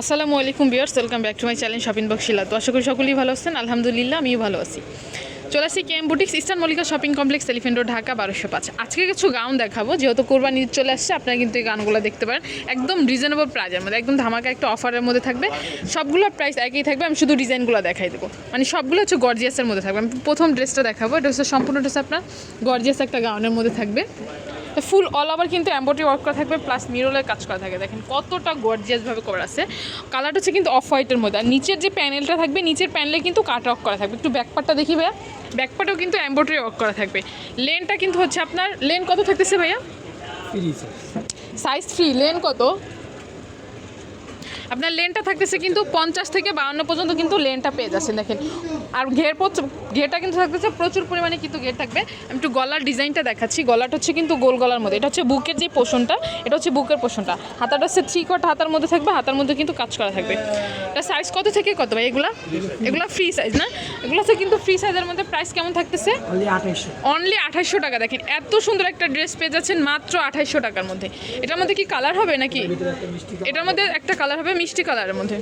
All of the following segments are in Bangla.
আসসালামু আলাইকুম viewers welcome back to my channel shopping box Shila. তো আশা করি সকলেই ভালো আছেন। আলহামদুলিল্লাহ, আমিও ভালো আছি। চলে আসি KM boutiques eastern Mallika shopping complex elephant road Dhaka বারোশো পাঁচ। আজকে কিছু গাউন দেখাবো। যেহেতু কোরবানি চলে আসছে, আপনারা কিন্তু এই গানগুলো দেখতে পারেন। একদম রিজনেবল প্রাইজের মধ্যে, একদম ধামাকা একটা অফারের মধ্যে থাকবে। সবগুলো প্রাইস একই থাকবে, আমি শুধু ডিজাইনগুলো দেখাই দেবো। মানে সবগুলো হচ্ছে গর্জিয়াসের মধ্যে থাকবে। আমি প্রথম ড্রেসটা দেখাবো। এটা হচ্ছে সম্পূর্ণ ড্রেস আপনার গর্জিয়াস একটা গাউনের মধ্যে থাকবে। ফুল অল ওভার কিন্তু এম্ব্রয়ডারি ওয়ার্ক করা থাকবে প্লাস মিরলের কাজ করা থাকে। দেখেন কতটা গর্জিয়াসভাবে করা আছে। কালারটা হচ্ছে কিন্তু অফ হোয়াইটের মধ্যে। আর নিচের যে প্যানেলটা থাকবে নিচের প্যানেলে কিন্তু কাট অফ করা থাকবে। একটু ব্যাকপার্টটা দেখি ভাইয়া। ব্যাকপারটাও কিন্তু এম্ব্রয়ডারি ওয়ার্ক করা থাকবে। লেনটা কিন্তু হচ্ছে আপনার লেন কত থাকতেছে ভাইয়া? সাইজ ফ্রি লেন কত? আপনার লেনটা থাকতেছে কিন্তু পঞ্চাশ থেকে বাউন্ন পর্যন্ত কিন্তু লেনটা পেয়ে যাচ্ছেন দেখেন। আর ঘের ঘেরটা কিন্তু থাকতেছে প্রচুর পরিমাণে কিন্তু ঘের থাকবে। আমি একটু গলার ডিজাইনটা দেখাচ্ছি। গলাটা হচ্ছে কিন্তু গোল গলার মধ্যে। এটা হচ্ছে বুকের যে পোষণটা এটা হচ্ছে বুকের পোষণটা। হাতাটা হচ্ছে থ্রি কট হাতার মধ্যে থাকবে হাতার মধ্যে কিন্তু কাজ করা থাকবে। এটা সাইজ কত থেকে কত ভাই? এগুলা? এগুলা ফ্রি সাইজ না? এগুলো হচ্ছে কিন্তু ফ্রি সাইজের মধ্যে প্রাইস কেমন থাকতেছে? অনলি আঠাইশশো। আঠাইশশো টাকা। দেখেন এত সুন্দর একটা ড্রেস পেয়ে যাচ্ছেন মাত্র আঠাইশশো টাকার মধ্যে। এটার মধ্যে কি কালার হবে নাকি। এটার মধ্যে একটা কালার হবে মিষ্টি কালারের মধ্যে।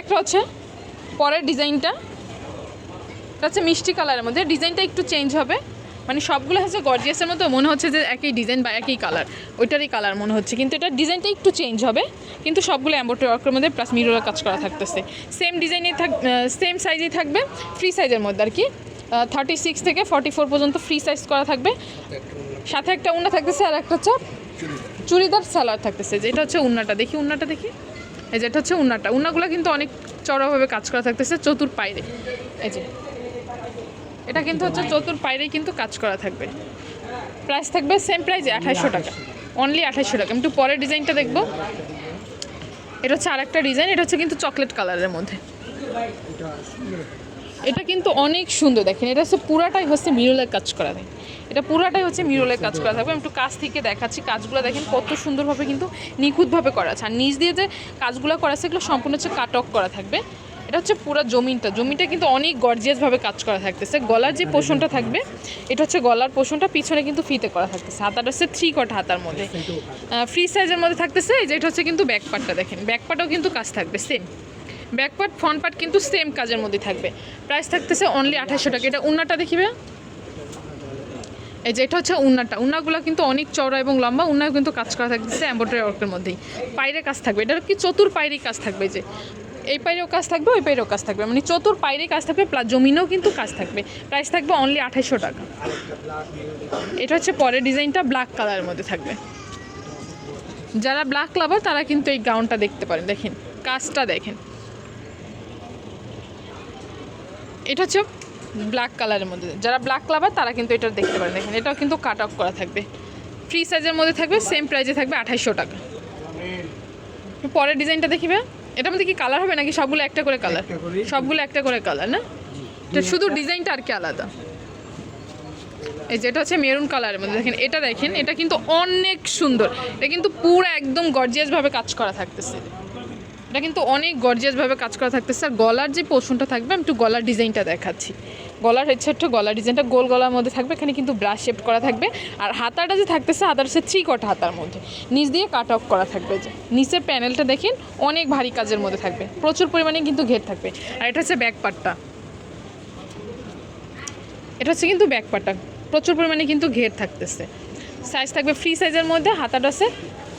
একটা হচ্ছে পরের ডিজাইনটা। এটা হচ্ছে মিষ্টি কালারের মধ্যে। ডিজাইনটা একটু চেঞ্জ হবে। মানে সবগুলো হচ্ছে গর্জিয়াসের মতো মনে হচ্ছে যে একই ডিজাইন বা একই কালার ওইটারই কালার মনে হচ্ছে। কিন্তু এটা ডিজাইনটা একটু চেঞ্জ হবে। কিন্তু সবগুলো এম্বোটারি ওয়ার্কের মধ্যে প্লাস মিরোরা কাজ করা থাকতেছে। সেম ডিজাইনে থাক সেম সাইজেই থাকবে। ফ্রি সাইজের মধ্যে আর কি। থার্টি সিক্স থেকে ফর্টি ফোর পর্যন্ত ফ্রি সাইজ করা থাকবে। সাথে একটা উন্না থাকতেছে আর একটা হচ্ছে চুড়িদার। সালোয়ার থাকতেছে যেটা হচ্ছে উন্নাটা। দেখি উন্নাটা দেখি। এই যেটা হচ্ছে উন্নাটা। উন্নাগুলো কিন্তু অনেক চড়াভাবে কাজ করা থাকতেছে চতুর পাইরে। এই যে। এটা কিন্তু হচ্ছে চতুর পাইরে কিন্তু কাজ করা থাকবে। প্রাইস থাকবে সেম প্রাইসে আঠাইশশো টাকা। অনলি আঠাইশশো টাকা। একটু পরের ডিজাইনটা দেখব। এটা হচ্ছে আর একটা ডিজাইন। এটা হচ্ছে কিন্তু চকলেট কালারের মধ্যে। এটা কিন্তু অনেক সুন্দর, দেখেন, এটা হচ্ছে পুরাটাই হচ্ছে মিরলের কাজ করা থাকে এটা পুরাটাই হচ্ছে মিরলের কাজ করা থাকবে আমি একটু কাছ থেকে দেখাচ্ছি, কাজগুলো দেখেন কত সুন্দরভাবে কিন্তু নিখুঁতভাবে করা আছে। আর নিচ দিয়ে যে কাজগুলো করা এগুলো সম্পূর্ণ হচ্ছে কাটক করা থাকবে। এটা হচ্ছে পুরো জমিনটা জমিটা কিন্তু অনেক গর্জিয়াসভাবে কাজ করা থাকতেছে। গলার যে পোষণটা থাকবে, এটা হচ্ছে গলার পোষণটা, পিছনে কিন্তু ফিতে করা থাকতেছে। হাতাটা হচ্ছে থ্রি কট হাতার মধ্যে। ফ্রি সাইজের মধ্যে থাকতেছে যে এটা হচ্ছে কিন্তু ব্যাক পার্টটা দেখেন। ব্যাক কিন্তু কাজ থাকবে same back part front part কিন্তু সেম কাজের মধ্যে থাকবে। প্রাইস থাকতেছে অনলি আঠাশশো টাকা। এটা উন্নাটা দেখিবে? এই যে এটা হচ্ছে উন্নাটা। উন্নাগুলো কিন্তু অনেক চওড়া এবং লম্বা। উন্নাও কিন্তু কাজ করা থাকতেছে এম্ব্রয়ডারি ওয়ার্কের মধ্যেই। পাইরে কাজ থাকবে। এটার কি চতুর পাইরে কাজ থাকবে যে? এই পাইরেও কাজ থাকবে, ওই পাইরেও কাজ থাকবে। মানে চতুর পাইরে কাজ থাকবে প্লাস জমিনেও কিন্তু কাজ থাকবে। প্রাইস থাকবে অনলি আঠাইশশো টাকা। এটা হচ্ছে পরের ডিজাইনটা ব্ল্যাক কালারের মধ্যে থাকবে। যারা ব্ল্যাক লাভার তারা কিন্তু এই গাউনটা দেখতে পারেন। দেখেন, কাজটা দেখেন। এটা হচ্ছে ব্ল্যাক কালারের মধ্যে। যারা ব্ল্যাক লাভার তারা কিন্তু এটা দেখতে পারেন। দেখেন এটাও কিন্তু কাট অফ করা থাকবে। ফ্রি সাইজের মধ্যে থাকবে সেম প্রাইসে থাকবে আঠাইশশো টাকা। পরের ডিজাইনটা দেখিবে এটার মধ্যে কি কালার হবে নাকি সবগুলো একটা করে কালার সবগুলো একটা করে কালার না? এটা শুধু ডিজাইনটা আর কি আলাদা। এই যেটা হচ্ছে মেরুন কালারের মধ্যে। দেখেন এটা দেখেন এটা কিন্তু অনেক সুন্দর। এটা কিন্তু পুরো একদম গর্জিয়াসভাবে কাজ করা থাকতেছে। এটা কিন্তু অনেক গর্জিয়াসভাবে কাজ করা থাকতেছে। আর গলার যে পোর্শনটা থাকবে, আমি একটু গলার ডিজাইনটা দেখাচ্ছি। গলার হচ্ছে একটু গলার ডিজাইনটা গোল গলার মধ্যে থাকবে, এখানে কিন্তু ব্রাশ শেপ করা থাকবে। আর হাতাটা যে থাকতেছে হাতার হচ্ছে থ্রি কট হাতার মধ্যে। নিচ দিয়ে কাট অফ করা থাকবে যে। নিচের প্যানেলটা দেখেন, অনেক ভারী কাজের মধ্যে থাকবে। প্রচুর পরিমাণে কিন্তু ঘের থাকবে। আর এটা হচ্ছে ব্যাক পার্টটা এটা হচ্ছে কিন্তু ব্যাক পার্টটা প্রচুর পরিমাণে কিন্তু ঘের থাকতেছে। সাইজ থাকবে ফ্রি সাইজের মধ্যে, হাতাটা আছে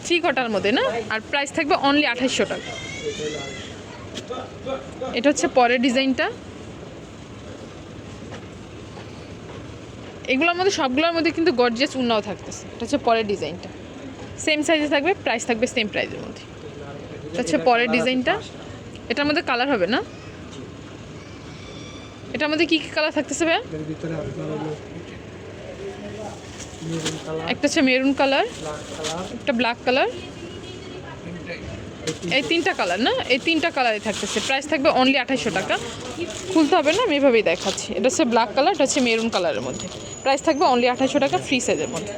থ্রি কটার মধ্যে, না? আর প্রাইস থাকবে অনলি আঠাইশশো টাকা। এটা হচ্ছে পরের ডিজাইনটা। এগুলোর মধ্যে সবগুলোর মধ্যে কিন্তু গর্জিয়াস উন্নাও থাকতেছে। এটা হচ্ছে পরের ডিজাইনটা। সেম সাইজে থাকবে প্রাইস থাকবে সেম প্রাইসের মধ্যে। এটা হচ্ছে পরের ডিজাইনটা। এটার মধ্যে কালার হবে না। এটার মধ্যে কী কী কালার থাকতেছে কালার একটা হচ্ছে মেরুন কালার একটা ব্ল্যাক কালার এই তিনটা কালার না? এই তিনটা কালারই থাকতেছে। প্রাইস থাকবে অনলি আঠাইশশো টাকা। খুলতে হবে না আমি এভাবেই দেখাচ্ছি। এটা হচ্ছে ব্ল্যাক কালার এটা হচ্ছে মেরুন কালারের মধ্যে। প্রাইস থাকবে অনলি আঠাইশশো টাকা ফ্রি সাইজের মধ্যে।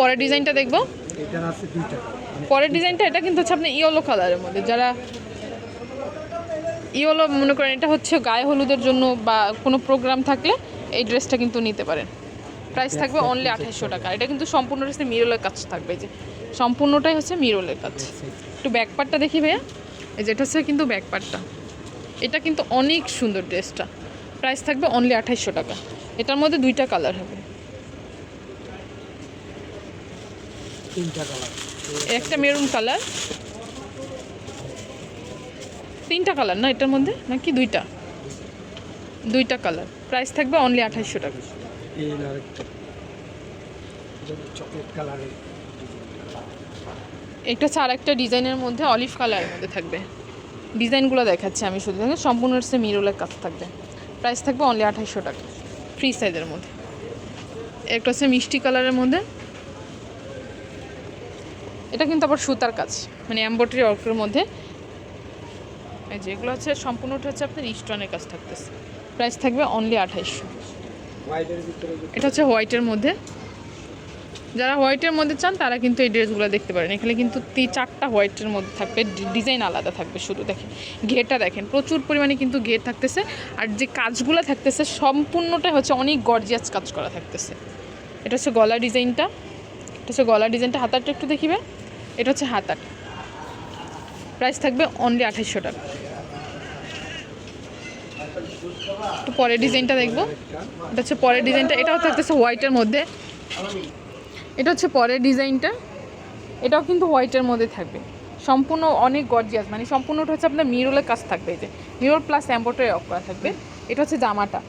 পরের ডিজাইনটা দেখব? মানে পরের ডিজাইনটা এটা কিন্তু হচ্ছে আপনার ইয়েলো কালারের মধ্যে। যারা ইয়েলো মনে করেন এটা হচ্ছে গায়ে হলুদের জন্য বা কোনো প্রোগ্রাম থাকলে এই ড্রেসটা কিন্তু নিতে পারেন। প্রাইস থাকবে অনলি আঠাশশো টাকা। এটা কিন্তু সম্পূর্ণ হচ্ছে মিরলের কাজ থাকবে। যে সম্পূর্ণটাই হচ্ছে মিরলের কাজ। একটু ব্যাক পার্টটা দেখি ভাইয়া। এই যে এটা হচ্ছে কিন্তু ব্যাক পার্টটা এটা কিন্তু অনেক সুন্দর ড্রেসটা। প্রাইস থাকবে অনলি আঠাইশশো টাকা। এটার মধ্যে দুইটা কালার হবে। তিনটা কালার একটা মেরুন কালার তিনটা কালার না এটার মধ্যে? নাকি দুইটা? দুইটা কালার প্রাইস থাকবে অনলি আঠাইশশো টাকা। এই আরেকটা চকলেট কালারের এটা হচ্ছে আরেকটা ডিজাইনের মধ্যে অলিভ কালারের মধ্যে থাকবে। ডিজাইনগুলো দেখাচ্ছি আমি শুধু। দেখেন, সম্পূর্ণ হচ্ছে মিরুলের কাজ থাকবে। প্রাইস থাকবে অনলি আঠাইশশো টাকা। ফ্রি সাইজের মধ্যে। একটা হচ্ছে মিষ্টি কালারের মধ্যে। এটা কিন্তু আবার সুতার কাজ মানে এম্ব্রয়ডারি ওয়ার্কের মধ্যে। যেগুলো হচ্ছে, সম্পূর্ণটা হচ্ছে আপনার স্টোনের কাজ থাকতেছে। প্রাইস থাকবে অনলি আঠাইশশো। এটা হচ্ছে হোয়াইটের মধ্যে। যারা হোয়াইটের মধ্যে চান, তারা কিন্তু এই ড্রেসগুলো দেখতে পারেন। এখানে কিন্তু তি চারটা হোয়াইটের মধ্যে থাকবে ডিজাইন আলাদা থাকবে শুধু। দেখেন, ঘেরটা দেখেন, প্রচুর পরিমাণে কিন্তু ঘের থাকতেছে। আর যে কাজগুলো থাকতেছে সম্পূর্ণটাই হচ্ছে অনেক গর্জিয়াস কাজ করা থাকতেছে। এটা হচ্ছে গলা ডিজাইনটা। এটা হচ্ছে গলা ডিজাইনটা। হাতারটা একটু দেখিবে এটা হচ্ছে হাতাটা প্রাইস থাকবে অনলি আঠাইশশো টাকা। একটু পরের ডিজাইনটা দেখব। এটা হচ্ছে পরের ডিজাইনটা এটাও থাকতেছে হোয়াইটের মধ্যে। এটা হচ্ছে পরের ডিজাইনটা এটাও কিন্তু হোয়াইটের মধ্যে থাকবে। সম্পূর্ণ অনেক গর্জিয়াস মানে সম্পূর্ণটা হচ্ছে আপনার মিরলের কাজ থাকবে এই যে। মিরল প্লাস এম্বোটারি অফ করা থাকবে। এটা হচ্ছে জামাটা।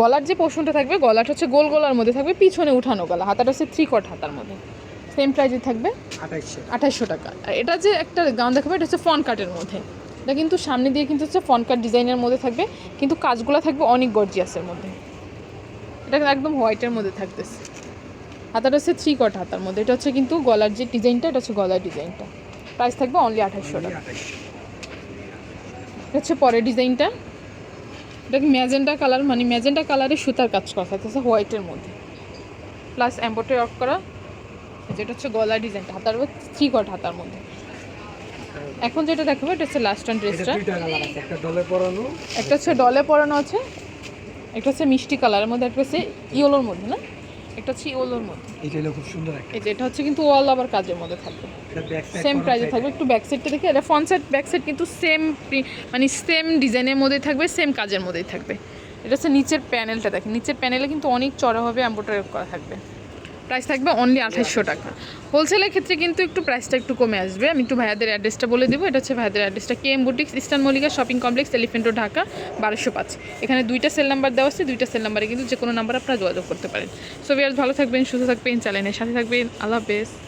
গলার যে পোর্শনটা থাকবে গলাটা হচ্ছে গোল গলার মধ্যে থাকবে পিছনে উঠানো গলা হাতাটা হচ্ছে থ্রি কট হাতার মধ্যে। সেম প্রাইজে থাকবে আঠাইশশো। টাকা। আর এটা যে একটা গাউন দেখাবে এটা হচ্ছে ফন কাটের মধ্যে। এটা কিন্তু সামনে দিয়ে কিন্তু হচ্ছে ফন কাট ডিজাইনের মধ্যে থাকবে। কিন্তু কাজগুলো থাকবে অনেক গর্জিয়াসের মধ্যে। এটা একদম হোয়াইটের মধ্যে থাকতেছে। হাতাটা হচ্ছে থ্রি কট হাতার মধ্যে। এটা হচ্ছে কিন্তু গলার যে ডিজাইনটা এটা হচ্ছে গলার ডিজাইনটা প্রাইস থাকবে অনলি আঠাশশো টাকা। এটা হচ্ছে পরের ডিজাইনটা এটা কি ম্যাজেন্টা কালার? মানে ম্যাজেন্টা কালারে সুতার কাজ করা থাকতেছে হোয়াইটের মধ্যে। প্লাস এম্বোটারি অফ করা। যেটা হচ্ছে গলা ডিজাইনটা হাতার থ্রি কট হাতার মধ্যে। এখন যেটা দেখাবো এটা হচ্ছে লাস্ট অ্যান্ড ড্রেসটা একটা ডলে পরানো। একটা হচ্ছে ডলে পরানো আছে একটা হচ্ছে মিষ্টি কালারের মধ্যে একটা হচ্ছে ইয়োলোর মধ্যে না? একটা হচ্ছে ইয়োলোর মধ্যে। এটা হলো খুব সুন্দর একটা। যে এটা হচ্ছে কিন্তু অল আবার কাজের মধ্যে থাকবে। এটা সেম প্রাইসে থাকবে একটু ব্যাক সাইডটা দেখে। এটা ফ্রন্ট সাইড ব্যাক সাইড কিন্তু সেম মানে সেম ডিজাইনের মধ্যেই থাকবে সেম কাজের মধ্যেই থাকবে। এটা হচ্ছে নিচের প্যানেলটা দেখেন। নিচের প্যানেলে কিন্তু অনেক চড়াভাবে এম্বোটারি করা থাকবে। প্রাইস থাকবে অনলি আঠাশশো টাকা। হোলসেলের ক্ষেত্রে কিন্তু একটু প্রাইসটা একটু কমে আসবে। আমি একটু ভাইয়াদের অ্যাড্রেসটা বলে দেবো। এটা হচ্ছে ভাইয়াদের অ্যাড্রেসটা K M boutiques eastern Mallika shopping complex elephant Dhaka বারোশো পাঁচ। এখানে দুইটা সেল নাম্বার দেওয়া আছে। দুইটা সেল নাম্বারে কিন্তু যে কোনো নাম্বার আপনারা যোগাযোগ করতে পারেন। সো ভিয়ার্স ভালো থাকবেন, সুস্থ থাকবেন চ্যানেলের সাথে থাকবেন। আল্লাহ হাফেজ।